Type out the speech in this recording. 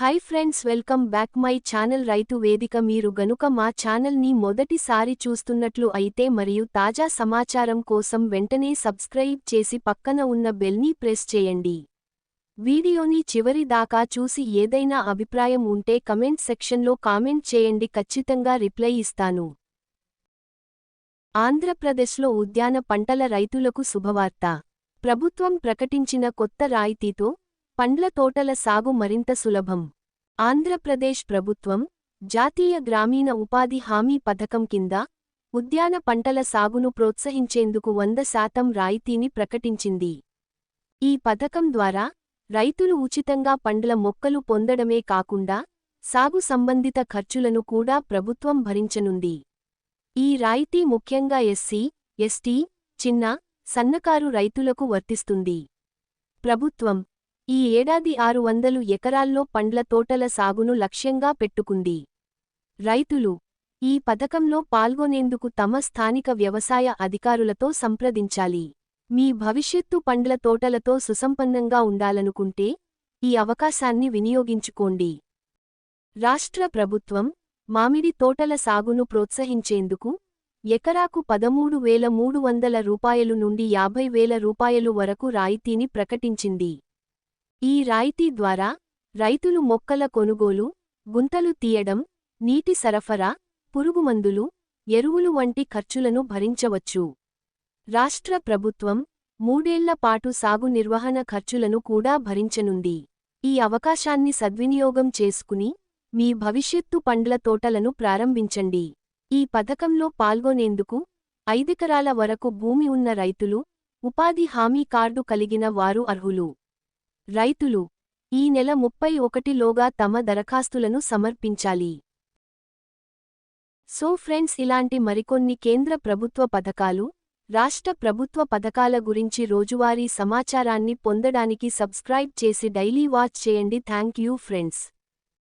Hi friends welcome back my channel Raithu Vedika మీరు గనుక మా ఛానల్ని మొదటిసారి చూస్తున్నట్లు అయితే మరియు తాజా సమాచారం కోసం వెంటనే సబ్స్క్రైబ్ చేసి పక్కన ఉన్న బెల్ని ప్రెస్ చేయండి. వీడియోని చివరి దాకా చూసి ఏదైనా అభిప్రాయం ఉంటే కమెంట్ సెక్షన్లో కామెంట్ చేయండి. ఖచ్చితంగా రిప్లై ఇస్తాను. ఆంధ్రప్రదేశ్లో ఉద్యాన పంటల రైతులకు శుభవార్త. ప్రభుత్వం ప్రకటించిన కొత్త రాయితీతో పండ్ల తోటల సాగు మరింత సులభం. ఆంధ్రప్రదేశ్ ప్రభుత్వం జాతీయ గ్రామీణ ఉపాధి హామీ పథకం కింద ఉద్యాన పంటల సాగును ప్రోత్సహించేందుకు వంద శాతం రాయితీని ప్రకటించింది. ఈ పథకం ద్వారా రైతులు ఉచితంగా పండ్ల మొక్కలు పొందడమే కాకుండా సాగు సంబంధిత ఖర్చులను కూడా ప్రభుత్వం భరించనుంది. ఈ రాయితీ ముఖ్యంగా ఎస్సీ ఎస్టీ చిన్న సన్నకారు రైతులకు వర్తిస్తుంది. ప్రభుత్వం ఈ ఏడాది ఆరు వందలు ఎకరాల్లో పండ్ల తోటల సాగును లక్ష్యంగా పెట్టుకుంది. రైతులు ఈ పథకంలో పాల్గొనేందుకు తమ స్థానిక వ్యవసాయ అధికారులతో సంప్రదించాలి. మీ భవిష్యత్తు పండ్ల తోటలతో సుసంపన్నంగా ఉండాలనుకుంటే ఈ అవకాశాన్ని వినియోగించుకోండి. రాష్ట్ర ప్రభుత్వం మామిడి తోటల సాగును ప్రోత్సహించేందుకు ఎకరాకు పదమూడు వేల మూడు వందల రూపాయలు నుండి యాభై వేల రూపాయలు వరకు రాయితీని ప్రకటించింది. ఈ రాయితీ ద్వారా రైతులు మొక్కల కొనుగోలు గుంతలు తీయడం నీటి సరఫరా పురుగుమందులు ఎరువులు వంటి ఖర్చులను భరించవచ్చు. రాష్ట్ర ప్రభుత్వం మూడేళ్ళ పాటు సాగు నిర్వహణ ఖర్చులను కూడా భరించనుంది. ఈ అవకాశాన్ని సద్వినియోగం చేసుకుని మీ భవిష్యత్తు పండ్ల తోటలను ప్రారంభించండి. ఈ పథకంలో పాల్గొనేందుకు ఐదెకరాల వరకు భూమి ఉన్న రైతులు ఉపాధి హామీ కార్డు కలిగిన వారు అర్హులు. రైతులు ఈ నెల ముప్పై ఒకటిలోగా తమ దరఖాస్తులను సమర్పించాలి. సో ఫ్రెండ్స్ ఇలాంటి మరికొన్ని కేంద్ర ప్రభుత్వ పథకాలు రాష్ట్ర ప్రభుత్వ పథకాల గురించి రోజువారీ సమాచారాన్ని పొందడానికి సబ్స్క్రైబ్ చేసి డైలీ వాచ్ చేయండి. Thank you friends.